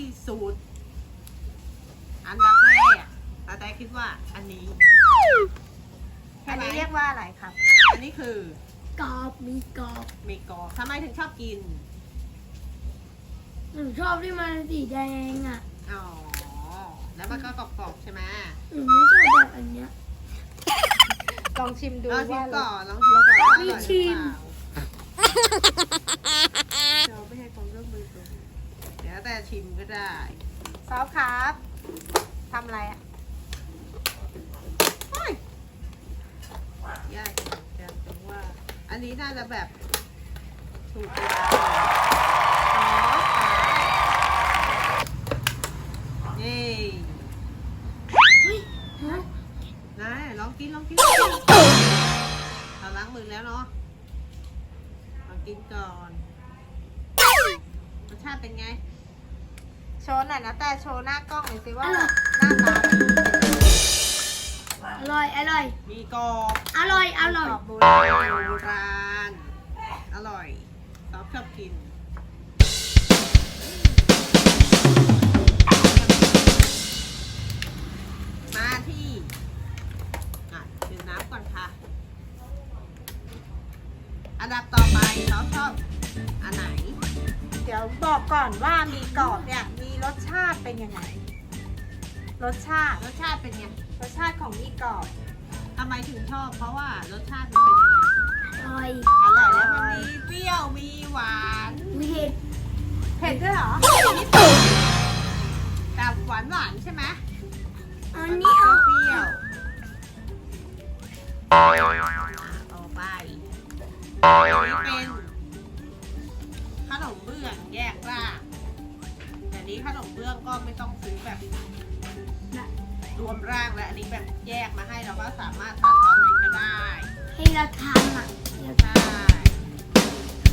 ที่สุด อันดับแรกตาแต่คิดว่าอันนี้ใช่อันไหมนี้เรียกว่าอะไรครับอันนี้คือกรอบมีกรอบมีกรอบทำไมถึงชอบกิน หนูชอบที่มันสีแดงอะอ๋อ แล้วมันก็กรอบๆใช่ไหมหนูไม่ชอบแบบอันเนี้ย ลองชิมดูลองชิว่ามก่อนลองชิมก่อนว่าอร่อยหรือไม่ชิมเปล่า เดี๋ยวแต่ชิมก็ได้ซอฟครับทำอะไรอะเฮ้ยยากจังตรงว่า อันนี้น่าจะแบบถูกเวลาหน่อยอ๋อค่ะนี่เฮ้ยฮะนายลองกินลองกินเราล้างมือแล้วเนาะลองกินก่อนรสชาติเป็นไง โชว์หน่อยนะแต่โชว์หน้ากล้องหน่อยสิว่าหน้าตามันเป็นยังไงอร่อย อร่อย มีกรอบอร่อย อร่อย กรอบบูโบราณราณอร่อยชอบชอบกิน มาที่อะดื่มน้ำก่อนค่ะ อันดับต่อไปชอบชอบอันไหนเดี๋ยวบอกก่อนว่ามีกรอบเนี่ยมีรสชาติเป็นยังไง รสชาติรสชาติเป็นไงรสชาติของมีกรอบทำไมถึงชอบ เพราะว่ารสชาติมันเป็นยังไงอร่อยอร่อยแล้วมันมีเปรี้ยวมีหวานมีเห็ดเผ็ดด้วยเหรอแต่หวานหวานๆใช่ไหมอันนี้เอาเปรี้ยวๆต่อไปนี่เป็นขนมเบื้องแยกร่างแต่นี้ขนมเบื้องก็ไม่ต้องซื้อแบบรวมร่างแล้วอันนี้แบบแยกมาให้เราก็สามารถทานตอนไหนก็ได้ให้เราทำอะให้เราใช่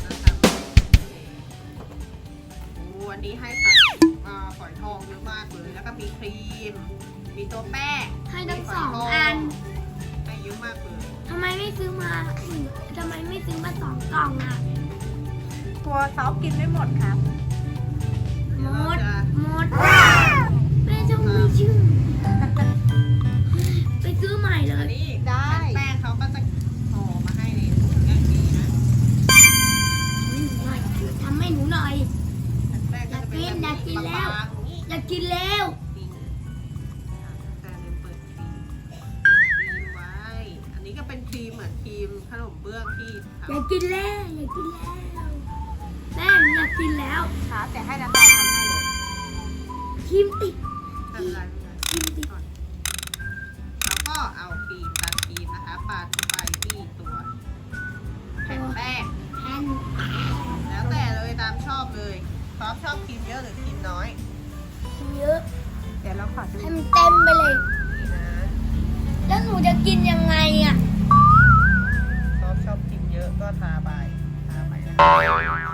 นะครับโอ้อันนี้ให้สัตว์อ่าฝอยทองเยอะมากเลยแล้วก็มีครีม มีตัวแป้งให้ทั้งสองอันให้เยอะมากเลยทำไมไม่ซื้อมาอืมทำไมไม่ซื้อมาสองกล่องอะ ตัวซอฟกินไม่หมดครับ หมเดี๋ยวเราดจะหมด แม่ต้องมีชื่อ อดูให้มันเต็มไปเลยนี่นะแล้วหนูจะกินยังไงอะซอฟชอบครีมเยอะก็ทาไปทาไปนะ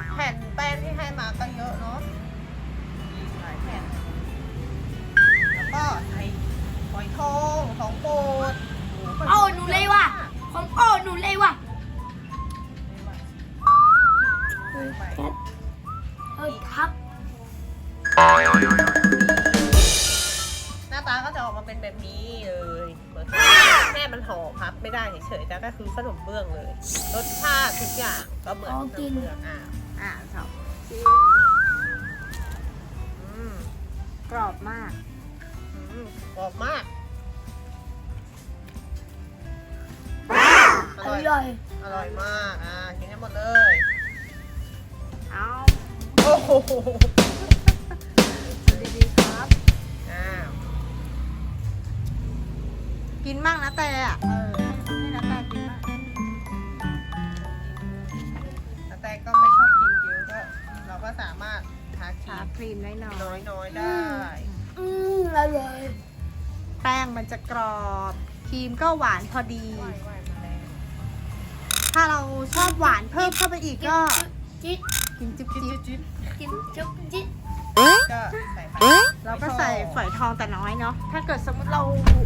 บื้องเลยรสชาติทุกอย่างก็เหมือนขนมเบื้องอะอ่าชอบอืมกรอบมาก อืมกรอบมากออร่อยร่อย อร่อยมาก อ่ากินให้หมดเลย เอาโอ้โหดีๆครับ อ้าว กินมั่งนะแต่อะเออ สามารถทาครีทามครีมน้อยน้อยๆได้ อืมอร่อยๆแป้งมันจะกรอบ ครีมก็หวานพอดี ถ้าเราชอบหวานเพิ่มเข้าไปอีกก็จิ๊ดกินจิ๊บจิ๊บจิ๊บจิ๊ดจุ๊บจิ๊ดก็ใส่ไปเราก็ใส่ฝอยทองแต่น้อยเนาะถ้าเกิดสมมติเรา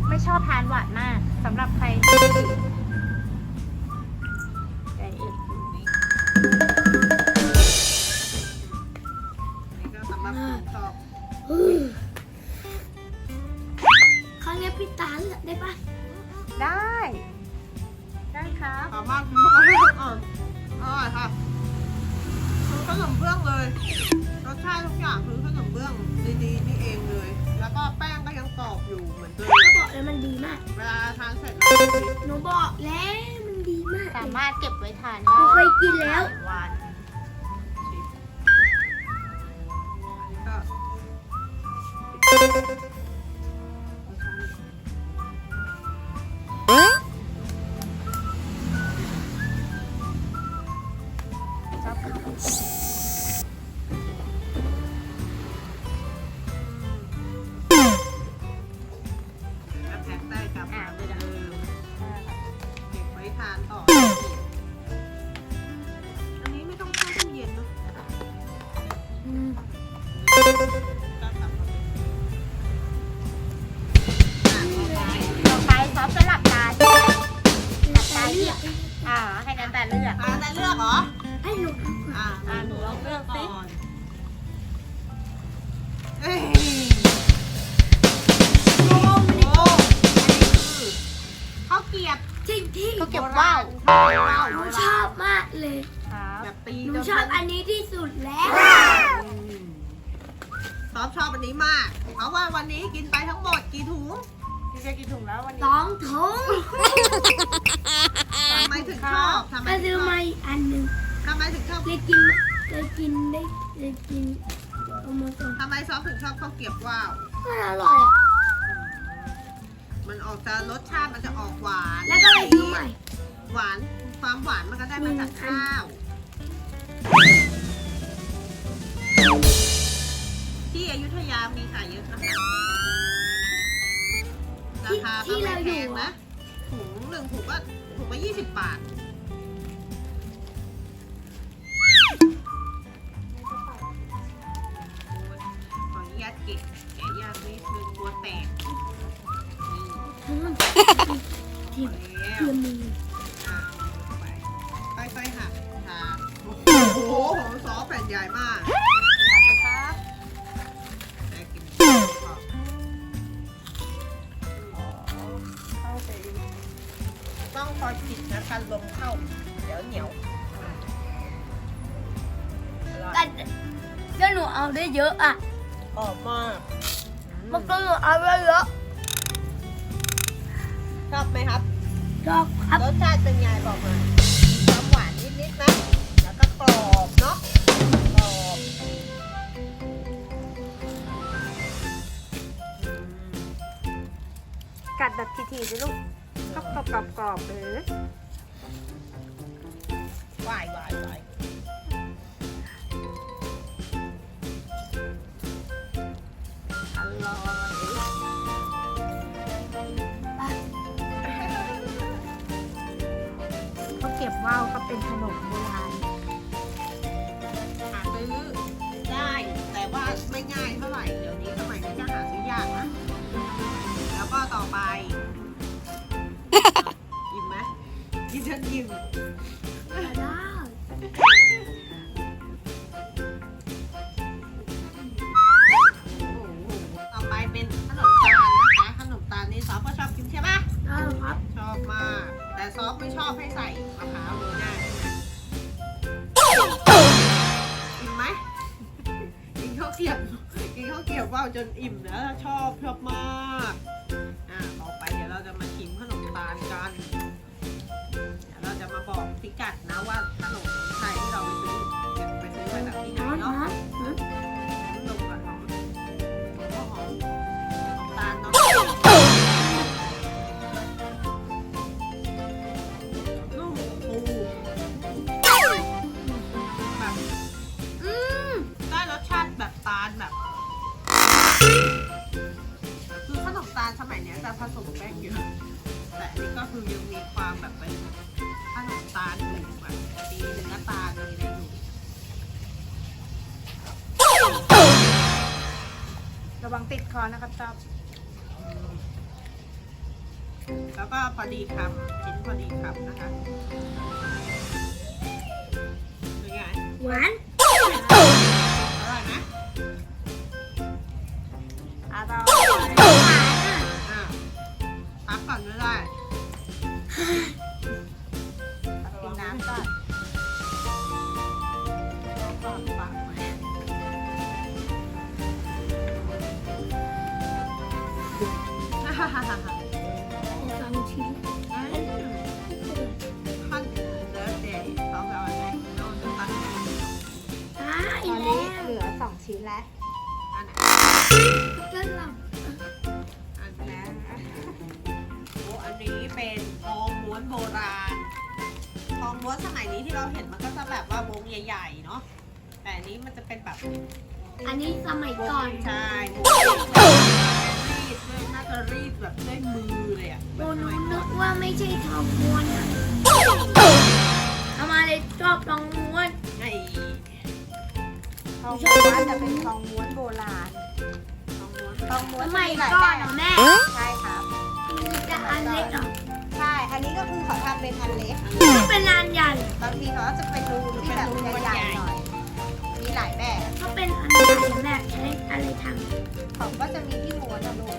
ไม่ชอบทานหวานมากสำหรับใคร ทุกอย่างคือขนมเบื้องดีๆนี่เองเลย แล้วก็แป้งก็ยังกรอบอยู่เหมือนเดิมก็บอกแล้วมันดีมาก เวลาทานเสร็จแล้วก็ชิมหนูบอกแล้วมันดีมากสามารถเก็บไว้ทานหนูเคยกินแล้วหวานชิม ทานต่อ ว่าวันนี้กินไปทั้งหมดกี่ถุงพี่จะกินถุงแล้ววันสนี้องถุงทำไมถึงชอบทำไมก็ถึซื้งอชอมาบอีกอันหนึ่งทำไมถึงชอบเลยกินเลยกินได้เลยกินเอามาก่อนทำไมซอฟถึงชอบข้าวเกรียบว่าวมันอร่อยอะมันออกจะรสชาติมันจะออกหวานแล้วก็เลยซื้อใหม่ หวานความหวานมันก็ได้มาจากข้าว ที่อยุธยามีขายเยอะนะคะราคาก็ไม่แพงนะถุงหนึ่งถุงก็ถุงละยี่สิบบาทขออนุญาตเก็บแกะยากนิดนึงกลัวแตกนี่ทั้งหมดพอแล้วเพื่อมืออ่าไปค่อยๆหักทานโอ้โหของซอสแผ่นใหญ่มาก ลมเข้า เดี๋ยวเหนียวอร่อยแต่ก็หนูเอาได้เยอะอะกรอบมากมันก็หนูเอาได้เยอะชอบไหมครับ ชอบครับ รสชาติเป็นไงบอกมามีความหวานนิดๆนะแล้วก็กรอบเนาะกรอบอืมกัดแบบทีๆสิลูกกรอบกรอบกรอบกรอบๆเลย วายวายวายอร่อยเขาเก็บว่าวก็เป็นขนมโบราณหาซื้อได้แต่ว่าไม่ง่ายเท่าไหร่ เดี๋ยวนี้สมัยนี้จะหาซื้อยากนะ แล้วก็ต่อไป อิ่มไหมกินจนอิ่ม บอกพิกัดนะว่าขนมไทยที่เราไปซื้อไปซื้อมาจากที่ไหนเนาะฮะลงก่อนหอมก็หอมหอมตาลเนาะนุ่มฟูแบบอืมได้รสชาติแบบตาลแบบคือขนมตาลสมัยเนี้ยจะผสมแป้งเยอะแต่อันนี้ก็คือยังมีความแบบเป็น ตาลอยู่แบบมีเนื้อตาลมีอะไรอยู่ระวังติดคอนะครับชอบแล้วก็พอดีคำชิ้นพอดีคำนะคะเป็นไงหวานอร่อยไหมอร่อยหวานอะอะพักก่อนก็ได้ สองชิ้นขั้นเลิฟเดย์เขาแบบว่าไงโดนตัดตายตอนแล้นี้วเหลือสองชิ้นแล้วอันไหนก็หลับอันนี้โอ้อันนี้เป็นทองม้วนโบราณทองม้วนสมัยนี้ที่เราเห็นมันก็จะแบบว่าวงใหญ่ๆเนาะแต่อันนี้มันจะเป็นแบบ อันนี้สมัยวงก่อน ใช่วงรี ดด้วยน่าจะรีดแบบด้วยมือเลยอะโบนูนึกว่าไม่ใช่ทองม้วนอะทำไมเลยชอบทองม้วนไอ้ทองม้วนจะเป็นทองม้วนโบราณทองม้วนทองม้วนสมัยหลายก่แบอนบเหรอแม่ใช่ครับมันจะอันเล็กเหรอใช่ อันนี้ก็คือเขาทำเป็นอันเล็กไม่เป็นอันใหญ่บางทีเขาก็จะเป็นรูที่แบบใหญ่ๆหน่อย มีหลายแบบก็เป็นอันใหญ่แม่ใช้อะไรทเขาก็จะมีที่ม้วนนะลูก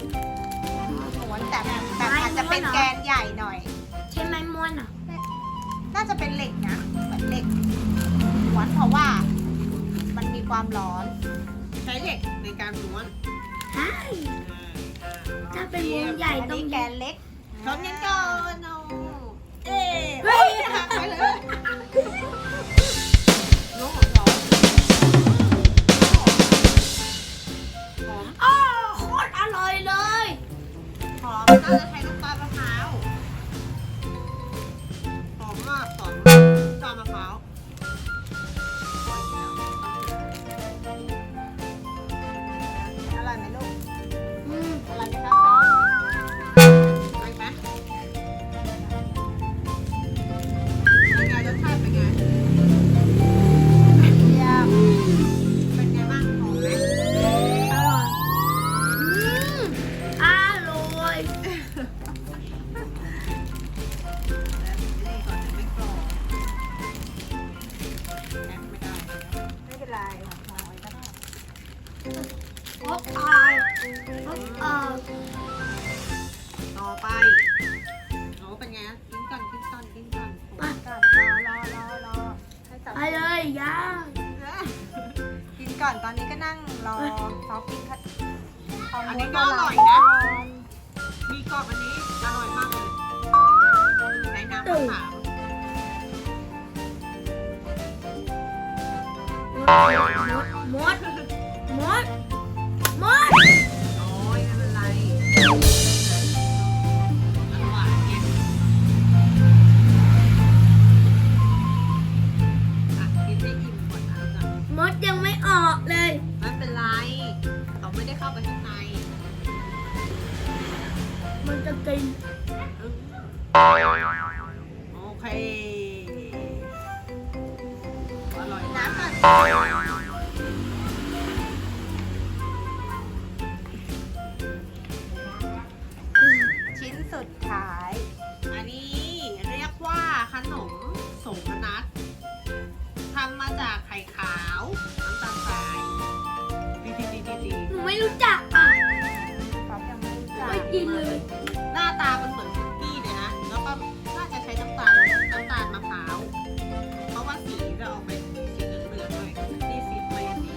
ำม้วนแต่แบบแบบอาจจะเป็นแกนใหญ่หน่อยใช่ไหมม้วนเหรอน่าจะเป็นเหล็กนะเหมือนเหล็กม้วนเพราะว่า มันมีความร้อน ใช้เหล็กในการม้วนใช่อ่าอ่าถ้าเป็นวงใหญ่อันต้องนี้แกนเล็กชนกันก่อนโอ้เอ๊ะเฮ้ยหักไปเลย หอ ออายต่อไปโอ้เป็นไงกินก่อนกินก่อนกินก่อนมาก่อนรอรอรอรอให้สาวไปเลยย่ากินก่อนตอนนี้ก็นั่งรอซอฟกินค่ะอันนี้ก็อร่อยนะ มีกรอบอันนี้อร่อยมากเลยในน้ำมะขาม ข่ขาวน้ำตาลทรายดีดีดีดีดีหนูไม่รู้จักอะซอฟยังไม่รู้จักไม่กินเลย หน้าตามันเหมือนคุกกี้เลยนะ แล้วก็น่าจะใช้น้ำตาลน้ำตาลมะพร้าว เพราะว่าสีจะออกเป็นสีเหลืองๆด้วยนี่สีไม่สี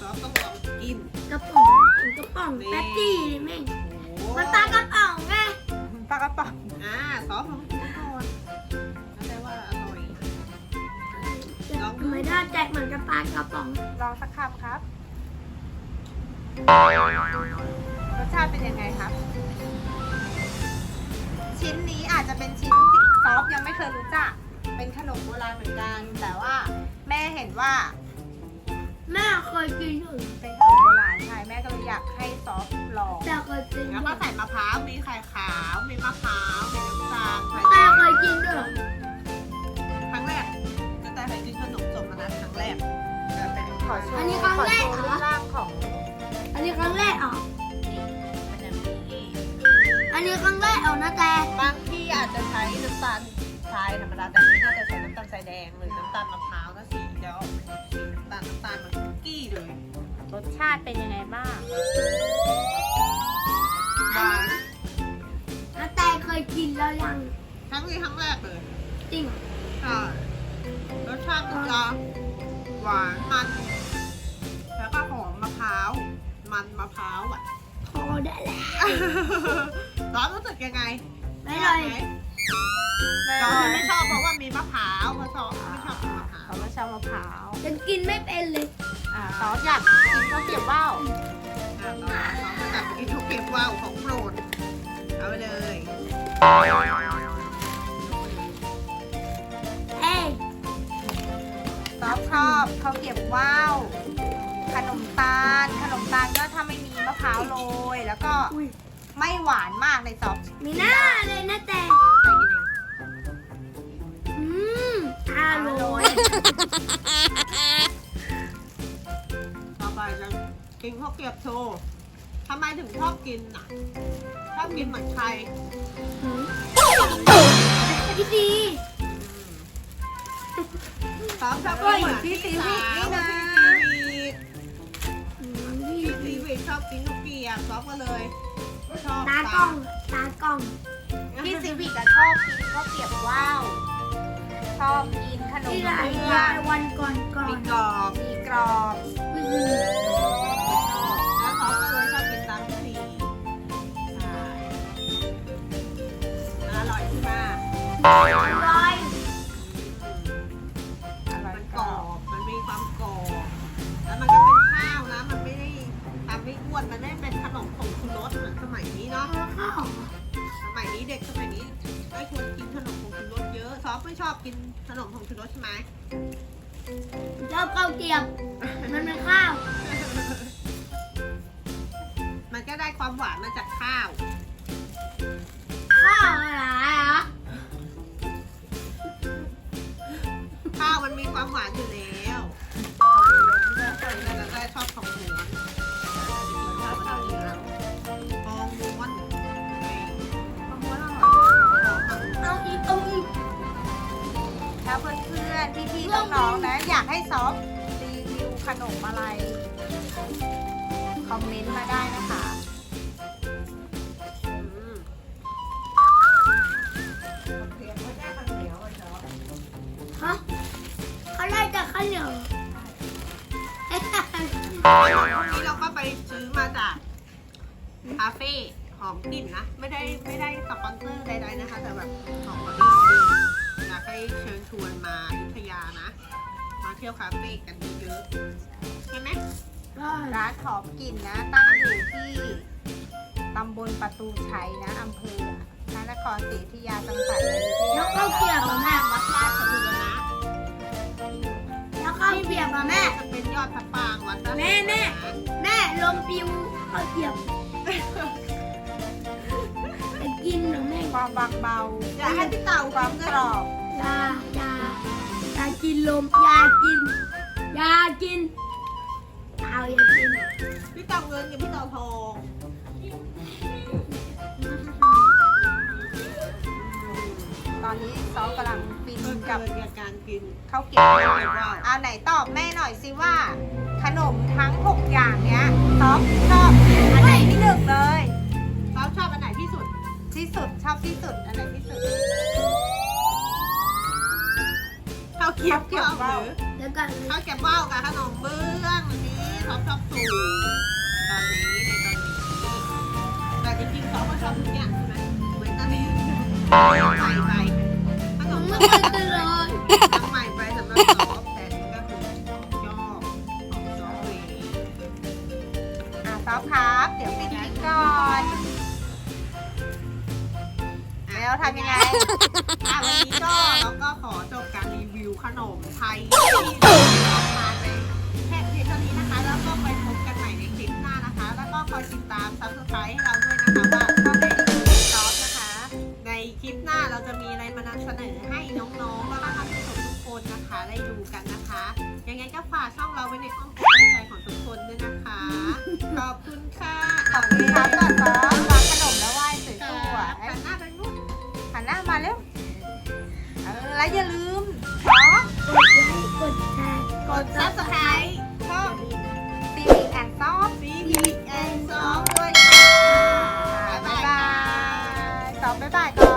ซอฟต้องลองกิน กระป๋องกระป๋องแป๊บซี่แม่งโอ้มันตากระป๋องไงปลากระป๋องอ่าซอฟลอง ลองดูทำไมได้แจกเหมือนกับปลากระป๋อง ลองสักคำครับ รสชาติเป็นยังไงครับ ชิ้นนี้อาจจะเป็นชิ้นที่ซอฟยังไม่เคยรู้จัก เป็นขนมโบราณเหมือนกัน แต่ว่าแม่เห็นว่า แม่เคยกินอยู่เป็นขนมโบราณใช่แม่ก็เลยอยากให้ซอฟลอง แต่เคยกินอแล้วยู่ก็ใส่มะพร้าว มีไข่ขาว มีมะพร้าว มีน้ำตาลไข่แต่แดงเคยกินด้วย อโชว์อันนี้ครั้งแรกขอเหรโชอว์รูปร่างของอันนี้ครั้งแรกเหรอมันอย่างนี้อันนี้ครั้งแรกเหรอนะแต่บางที่อาจจะใช้น้ำตาลทรายธรรมดาแต่อันนี้น่าจะใช้น้ำตาลทรายแดงหรือน้ำตาลมะพร้าวก็สีจะออกสีน้ำตาลน้ำตาลเหมือนคุกกี้เลยรสชาติเป็นยังไงบ้างหวานนะแต่เคยกินแล้วยังครั้งนี้ครั้งแรกเลยคจริงเหรอใช่รสชาติมันจะหวานมัน มันมะพร้าวอะพอได้แล้วร้อนรู้สึกยังไงไม่เลยชอบไหมร้อนไม่ชอบเพราะว่ามีมะพร้าวเพราะชอบไม่ชอบกินมะพร้าวเขาไม่ชอบมะพร้าวฉันกินไม่เป็นเลยอ่าซอสอยากกินข้าวเกรี๊ยวว่าวอะต่อเราก็จับไปกินข้าวเกรี๊ยวว่าวของโปรดเอาไปเลยเอ้ยซอสชอบข้าวเกรี๊ยวว่าว ขนมตาล ขนมตาลก็ถ้าไม่มีมะพร้าวโรย แล้วก็อุ้ยไม่หวานมากในซอสมีหน้าเลยนะแต่ไปกินเองอืมอร่อยต่อไปจะกินข้าวเกรี๊ยวโชว์ทำไมถึงชอบกินอะ ชอบกินเหมือนใครหืมพี่ดีสาวชอบกินเหมือนพี่ซีวินี่นะ พี่ซีดีวิชอบกินข้าวเกรี๊ยวซอฟก็เลยชอบตากล้องตากล้องพี่ซีวิกอะชอบกินข้าวเกรี๊ยวว่าวชอบกินขนมที่หลายเบื้ยาอยงวันก่อนก่อมีนกรอบมีกรอบอื้อหือแล้วเขาก็เลยชอบกินตามพี่ซีใช่อร่อยใช่ไหม มือนสมัยนี้เนาะข้าวสมัยนี้เด็กสมัยนี้ไม่ควรกินขนมผงชูรสเยอะซอฟไม่ชอบกินขนมผงชูรสใช่ไหมชอบข้าวเกรียบ มันเป็นข้าว มันก็ได้ความหวานมาจากข้าว ข้าวอะไรอะข้าวมันมีความหวานอยู่แล้วแล้ว น้องๆนะ อยากให้ซอฟรีวิวขนมอะไร คอมเมนต์มาได้นะคะอืมฮะเขาได้จากข้าวเหนียวเอ๊ะวันนี้เราก็ไปซื้อมาจากคาเฟ่หอมกลิ่นนะ ไม่ได้ไม่ได้สปอนเซอร์ใดๆนะคะ แต่แบบหอมกลิ่นจริงอยากให้เชิญชวนมาอยุธยานะมา เที่ยวคาเฟ่กันเยอะๆใช่ไหมร้านหอมกลิ่นนะ ตั้งอยู่ที่ตำบลประตูชัยนะอำเภอพระนครศรีอยุธยาจังหวัดอยุธแล้ยาวข้าวเกรียบตรอะงแม่ข้ามวัดราชบุรณะแล้วข้าวเกรียบอะแม่จะเป็นยอดพระปรางวัดราชบุรณะแม่แม่แม่ลมปิวข้าวเกรียบจะกินเหรอแม่ความบางเบาอยากให้พี่เต่าความกรอบอยาอยา อยากินลม อยากิน อยากินเอาอย่ากิน พี่เต่าเงินกับพี่เต่าทองตอนนี้ซอฟกำลังฟินเกินกับกับการกินข้าวเกรี๊ยวข้าวเกรี๊ยวว่าวเอาไหนตอบแม่หน่อยสิว่า ขนมทั้ง 6 อย่างเนี้ยซอฟชอบอันไหนที่หนึ่งเลยซอฟชอบอันไหนที่สุด ที่สุดชอบที่สุดอันไหนที่สุดข้าว เกี๊ยวเกี๊ยวว่าวหรือแล้วกันข้าวเกี๊ยวว่ากับขนมเบื้องอันนี้ซอฟชอบสูตรตอนนี้ในตอนนี้แต่จริงๆซอฟก็ชอบทุกอย่างใช่ไหมเหมือนตอนนี้ใหม่ไปขนมไม่เบื้องเคยกินเลยใหม่ไปสำหรับซอฟแต่นี่ก็คือของชอบของซอฟเองอะซอฟครับ เดี๋ยวปิดคลิปก่อนแล้วทำยังไงอะวันนี้ก็เราก็ขอจบ นมไทยที่เราทานไปแค่เพียงเท่านี้นะคะ แล้วก็ไปพบกันใหม่ในคลิปหน้านะคะ แล้วก็คอยติดตามซับสไครต์ให้เราด้วยนะคะว่าเข้าไปดูซอฟนะคะ ในคลิปหน้าเราจะมีอะไรมานำเสนอให้น้องๆแล้วก็ท่านผู้ชมทุกคนนะคะได้ดูกันนะคะ ยังไงก็ฝากช่องเราไว้ในอ้อมอกอ้อมใจของทุกคนด้วยนะคะ ขอบคุณค่ะขอบคุณครับก่อนซอฟวางขนมแล้วไหว้สวยๆหันหน้าไปนู่นหันหน้ามาเร็วเออแล้วอย่าลืม กดซับสไครต์ช่องซีรีแอนซอฟซีพีแอนซองด้วยบ๊ายบายซอฟบ๊ายบาย